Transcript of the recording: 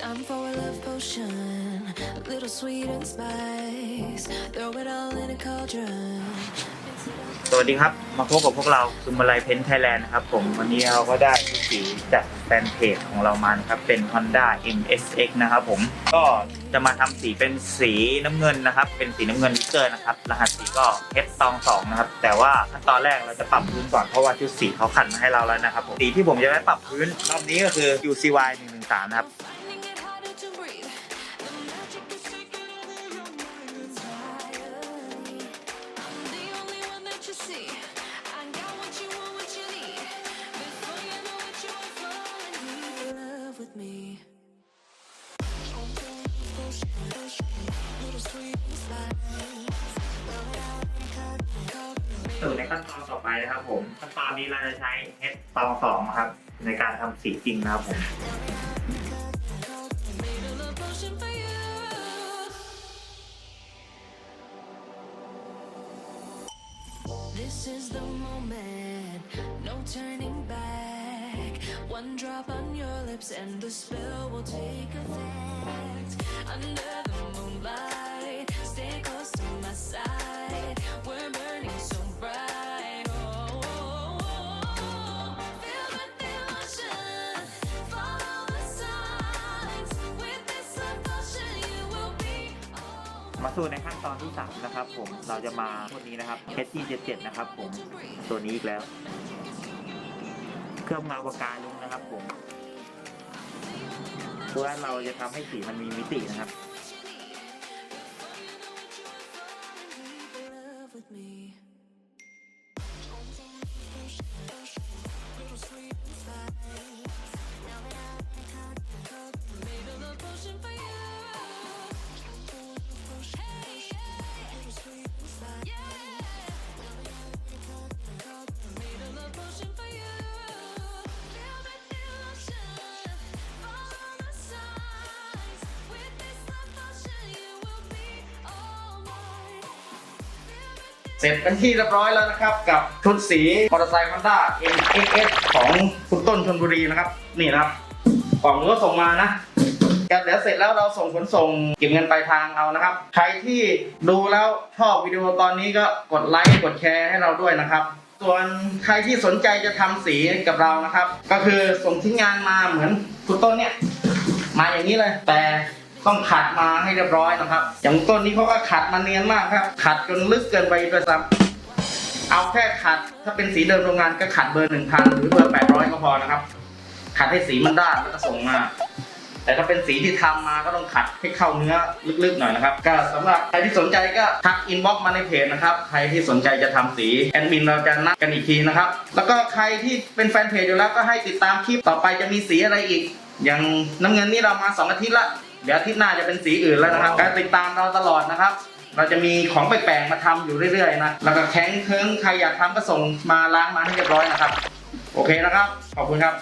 Time for a love potion, a little sweet and spice. Throw it all in a cauldron. สวัสดีครับ มาพบกับพวกเราซุมบลายเพนไทยแลนด์นะครับผมวันนี้เราก็ได้ชุดสีจากแฟนเพจของเรามานะครับ เป็น Honda MSX นะครับผมก็จะมาทำสีเป็นสีน้ำเงินนะครับ เป็นสีน้ำเงินลิเกอร์นะครับ รหัสสีก็ H ตองสองนะครับ แต่ว่าขั้นตอนแรกเราจะปรับพื้นก่อนเพราะว่าชุดสีเขาขัดมาให้เราแล้วนะครับผมสีที่ผมจะไว้ปรับพื้นรอบนี้ก็คือ UCY 113นะครับ สูตรในขั้นตอนต่อไปนะครับผมขั้นตอนนี้เราจะใช้เฮดตองสองครับ ในการทำสีจริงนะครับผม This is the moment, no turning back. One drop on your lips and the spell will take effect. Under the moonlight, stay close to my side. We're burning so bright. Oh, oh, oh. feel the emotion, follow the signs. With this love potion, you will be all มาสู่ในขั้นตอนที่ 3 นะครับผม เราจะมาตัวนี้นะครับ H77 นะครับผม ตัวนี้อีกแล้วเครื่องเงาปากกาลุงนะครับผมเพื่อเราจะทำให้สีมันมีมิตินะครับ เสร็จเป็นที่เรียบร้อยแล้วนะครับกับชุดสีมอเตอร์ไซค์ Honda MXX ของคุณต้นชนบุรีนะครับ นี่นะครับกล่องก็ส่งมานะก็เดี๋ยวเสร็จแล้วเราส่งขนส่งเก็บเงินปลายทางเอานะครับ ใครที่ดูแล้วชอบวิดีโอตอนนี้ก็กดไลค์กดแชร์ให้เราด้วยนะครับส่วนใครที่สนใจจะทำสีกับเรานะครับ ก็คือส่งทิ้งงานมาเหมือนคุณต้นเนี่ย มาอย่างนี้เลย แต่ ต้องขัดมาให้เรียบร้อยนะครับ อย่างต้นนี้เขาก็ขัดมาเนียนมากครับ ขัดจนลึกเกินไปด้วยซ้ำเอาแค่ขัด ถ้าเป็นสีเดิมโรงงานก็ขัดเบอร์หนึ่งพันหรือเบอร์แปดร้อยก็พอนะครับ ขัดให้สีมันด้านแล้วก็ส่งมาแต่ถ้าเป็นสีที่ทำมาก็ต้องขัดให้เข้าเนื้อลึกๆหน่อยนะครับ ก็สำหรับใครที่สนใจก็ทักอินบ็อกซ์มาในเพจนะครับ ใครที่สนใจจะทำสีแอดมินเราจะนัดกันอีกทีนะครับ แล้วก็ใครที่เป็นแฟนเพจอยู่แล้วก็ให้ติดตามคลิปต่อไปจะมีสีอะไรอีก อย่างน้ำเงินนี่เรามาสองอาทิตย์ละ เดี๋ยวอาทิตย์หน้าจะเป็นสีอื่นแล้วนะครับการติดตามเราตลอดนะครับ เราจะมีของแปลกๆมาทำอยู่เรื่อยๆนะแล้วก็แข้งเคิงใครอยากทำก็ส่งมาล้างมาให้เรียบร้อยนะครับ โอเคนะครับ ขอบคุณครับ